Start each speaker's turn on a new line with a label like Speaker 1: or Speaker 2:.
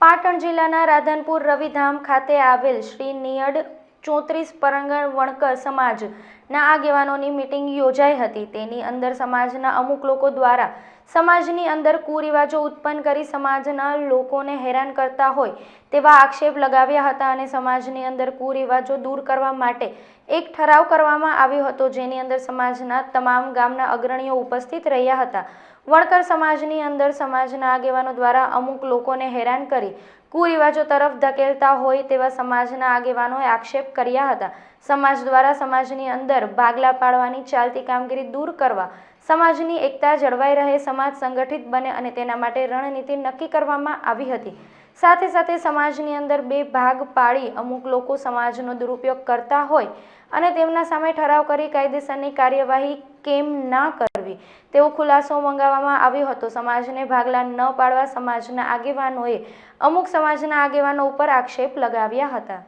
Speaker 1: પાટણ જિલ્લાના રાધનપુર રવિધામ ખાતે આવેલ શ્રી નિયડ ચોત્રીસ પરંગણ વણકર સમાજના આગેવાનોની મિટિંગ યોજાઈ હતી. તેની અંદર સમાજના અમુક લોકો દ્વારા સમાજની અંદર કુરિવાજો ઉત્પન્ન કરી સમાજના લોકોને હેરાન કરતા હોય તેવા આક્ષેપ લગાવ્યા હતા અને સમાજની અંદર કુરિવાજો દૂર કરવા માટે એક ઠરાવ કરવામાં આવ્યો હતો, જેની અંદર સમાજના તમામ ગામના અગ્રણીઓ ઉપસ્થિત રહ્યા હતા. વણકર સમાજની અંદર સમાજના આગેવાનો દ્વારા અમુક લોકોને હેરાન કરી કુરિવાજો તરફ ધકેલતા હોય તેવા સમાજના આગેવાનોએ આક્ષેપ કર્યા હતા. સમાજ દ્વારા સમાજની અંદર ભાગલા પાડવાની ચાલતી કામગીરી દૂર કરવા, સમાજની એકતા જળવાઈ રહે, સમાજ સંગઠિત બને અને તેના માટે રણનીતિ નક્કી કરવામાં આવી હતી. સાથે સાથે સમાજની અંદર બે ભાગ પાડી અમુક લોકો સમાજનો દુરુપયોગ કરતા હોય અને તેમના સામે ઠરાવ કરી કાયદેસરની કાર્યવાહી કેમ ના તેવો ખુલાસો મંગાવવામાં આવ્યો હતો. સમાજને ભાગલા ન પાડવા સમાજના આગેવાનોએ અમુક સમાજના આગેવાનો ઉપર આક્ષેપ લગાવ્યા હતા.